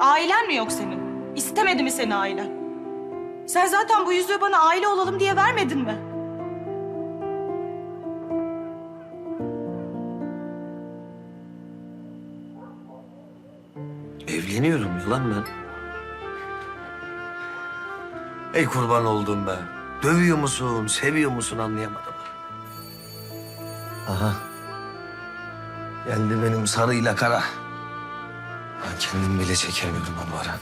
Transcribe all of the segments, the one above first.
Ailen mi yok senin? İstemedi mi seni ailen? Sen zaten bu yüzüğü bana aile olalım diye vermedin mi? Evleniyorum yılan ben. Ey kurban oldum be. Dövüyor musun, seviyor musun anlayamadım. Aha. Geldi benim sarıyla kara. Ben kendim bile çekemiyorum o ara.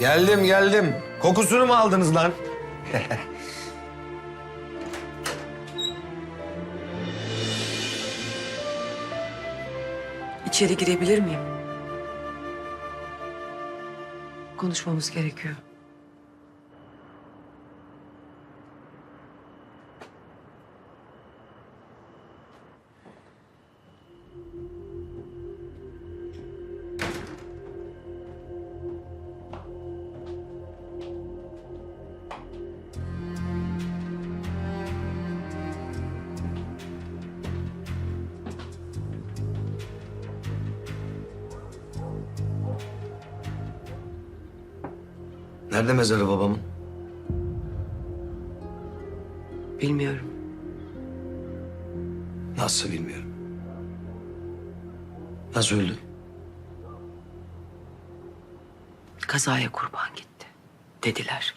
Geldim geldim. Kokusunu mu aldınız lan? İçeri girebilir miyim? Konuşmamız gerekiyor. Nerede mezarı babamın? Bilmiyorum. Nasıl bilmiyorum. Nasıl öldü? Kazaya kurban gitti. Dediler.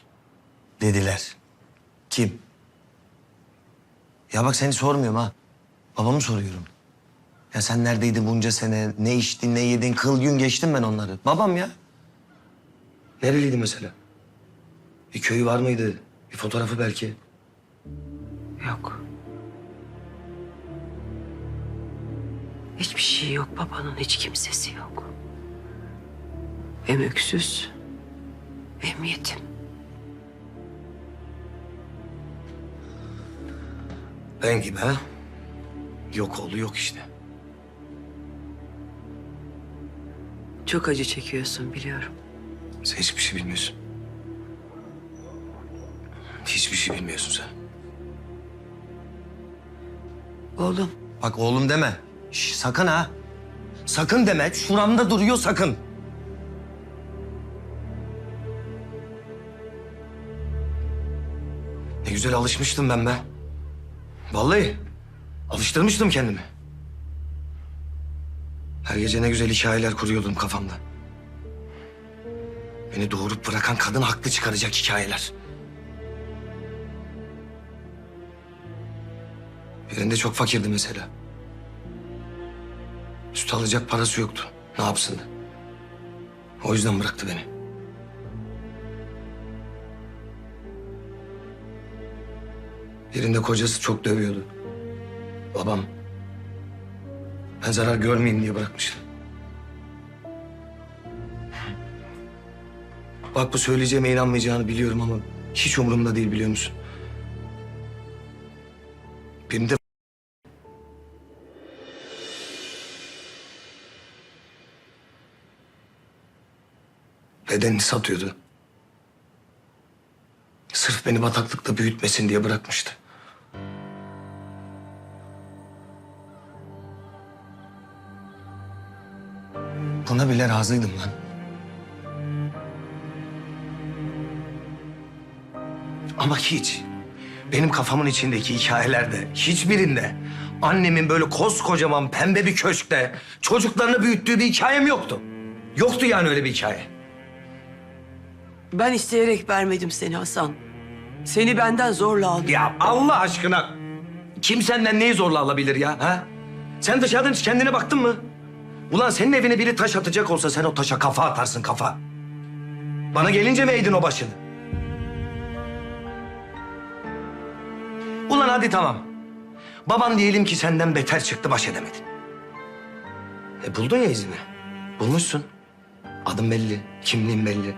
Dediler. Kim? Ya bak seni sormuyorum ha. Babamı soruyorum. Ya sen neredeydin bunca sene? Ne içtin, ne yedin? Kıl gün geçtim ben onları. Babam ya. Nereliydi mesela? Bir köyü var mıydı? Bir fotoğrafı belki. Yok. Hiçbir şey yok babanın, hiç kimsesi yok. Hem öksüz, hem yetim. Ben gibi ha? Yok oğlu yok işte. Çok acı çekiyorsun biliyorum. Sen hiçbir şey bilmiyorsun. Hiçbir şey bilmiyorsun sen. Oğlum, Bak oğlum deme. Şş, sakın ha. Sakın deme. Şuramda duruyor sakın. Ne güzel alışmıştım ben be. Vallahi alıştırmıştım kendimi. Her gece ne güzel hikayeler kuruyordum kafamda. Beni doğurup bırakan kadın haklı çıkaracak hikayeler. Birinde çok fakirdi mesela. Süt alacak parası yoktu. Ne yapsın? O yüzden bıraktı beni. Birinde kocası çok dövüyordu. Babam. Ben zarar görmeyeyim diye bırakmıştı. Bak bu söyleyeceğime inanmayacağını biliyorum ama hiç umurumda değil biliyor musun? Birinde bedenini satıyordu. Sırf beni bataklıkta büyütmesin diye bırakmıştı. Buna bile razıydım lan. Ama hiç. Benim kafamın içindeki hikayelerde hiçbirinde annemin böyle koskocaman pembe bir köşkte çocuklarını büyüttüğü bir hikayem yoktu. Yoktu yani öyle bir hikaye. ben isteyerek vermedim seni Hasan. Seni benden zorla aldım. Ya Allah aşkına kim senden neyi zorla alabilir ya? Ha? Sen dışarıdan hiç kendine baktın mı? Ulan senin evine biri taş atacak olsa sen o taşa kafa atarsın kafa. Bana gelince mi eğdin o başını? Ulan hadi tamam. Baban diyelim ki senden beter çıktı baş edemedin. E buldun ya izini. Bulmuşsun. Adım belli, kimliğin belli.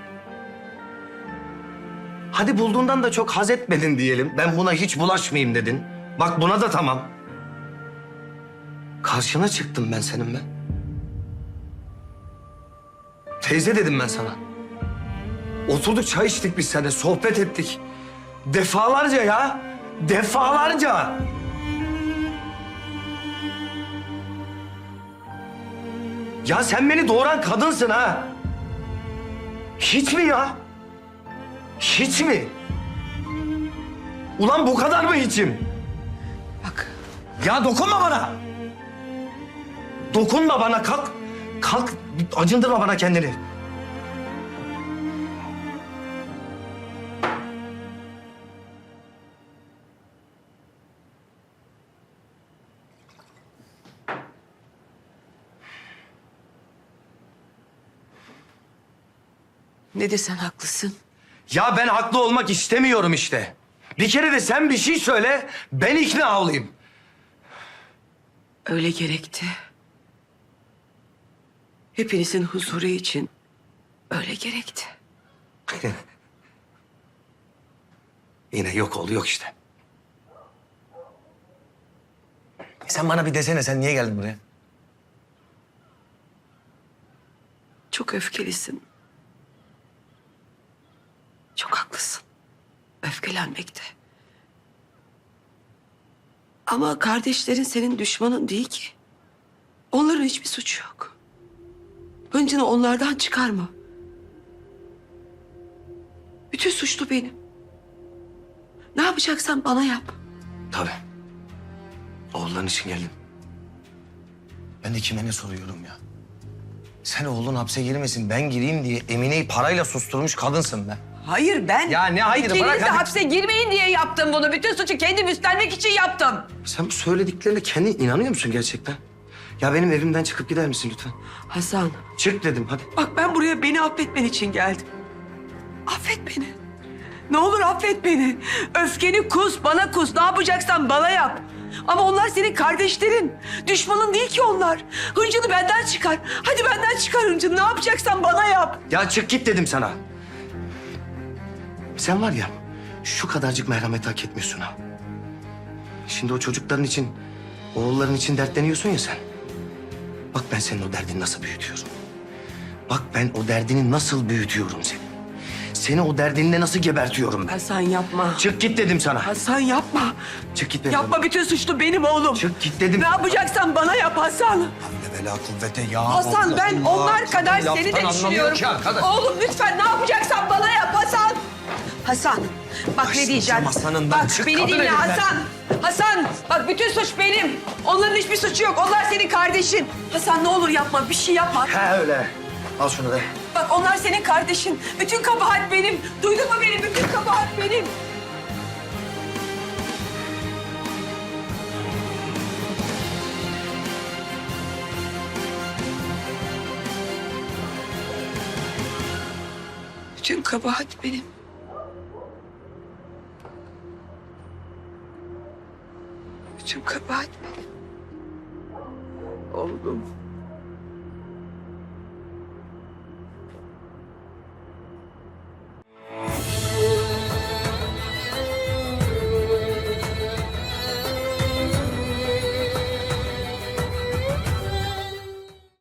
Hadi bulduğundan da çok haz etmedin diyelim. Ben buna hiç bulaşmayayım dedin. Bak buna da tamam. Karşına çıktım ben senin ben. Teyze dedim ben sana. Oturduk çay içtik biz seninle, sohbet ettik. Defalarca ya, defalarca. Ya sen beni doğuran kadınsın ha. Hiç mi ya? Hiç mi? Ulan bu kadar mı hiçim? Bak Ya dokunma bana. Dokunma bana kalk. Kalk acındırma bana kendini. Ne desen haklısın. Ya ben haklı olmak istemiyorum işte. Bir kere de sen bir şey söyle, ben ikna olayım. Öyle gerekti. Hepinizin huzuru için öyle gerekti. Yine yok oldu yok işte. Sen bana bir desene sen niye geldin buraya? Çok öfkelisin. Çok haklısın. Öfkelenmekte. Ama kardeşlerin senin düşmanın değil ki. Onların hiçbir suçu yok. Hıncını onlardan çıkarma. Bütün suçlu benim. Ne yapacaksan bana yap. Tabii. Oğulların için geldim. Ben de kime ne soruyorum ya? Sen oğlun hapse girmesin ben gireyim diye Emine'yi parayla susturmuş kadınsın be. Hayır ben... Ya ne hayır, İkiniz bırak de hadi. hapse girmeyin diye yaptım bunu. Bütün suçu kendim üstlenmek için yaptım. Sen bu söylediklerine kendi inanıyor musun gerçekten? Ya benim evimden çıkıp gider misin lütfen? Hasan, Çık dedim hadi. bak ben buraya beni affetmen için geldim. Affet beni. Ne olur affet beni. Öfkeni kus, bana kus. Ne yapacaksan bana yap. Ama onlar senin kardeşlerin. Düşmanın değil ki onlar. Hıncını benden çıkar. Hadi benden çıkar hıncını. Ne yapacaksan bana yap. Ya çık git dedim sana. Sen var ya şu kadarcık merhamet hak etmiyorsun ha. Şimdi o çocukların için, oğulların için dertleniyorsun ya sen. Bak ben senin o derdini nasıl büyütüyorum. Bak ben o derdini nasıl büyütüyorum seni. Seni o derdinle nasıl gebertiyorum ben. Hasan yapma. Çık git dedim sana. Hasan yapma. Çık git dedim. Yapma bütün suçlu benim oğlum. Çık git dedim. Ne yapacaksan bana yap Hasan. Ne bela kuvvete ya. Hasan ben onlar kadar seni de düşünüyorum. Oğlum lütfen ne yapacaksan bana yap Hasan. Hasan bak ne diyeceğim. aslanından. Bak Çık beni kadın dinle elimden. Hasan. Hasan bak bütün suç benim. Onların hiçbir suçu yok. Onlar senin kardeşin. Hasan ne olur yapma bir şey yapma. He öyle. Al şunu da. Bak onlar senin kardeşin. Bütün kabahat benim. Duydun mu beni? Bütün kabahat benim. Bütün kabahat benim. Bütün kabahat benim. Oğlum.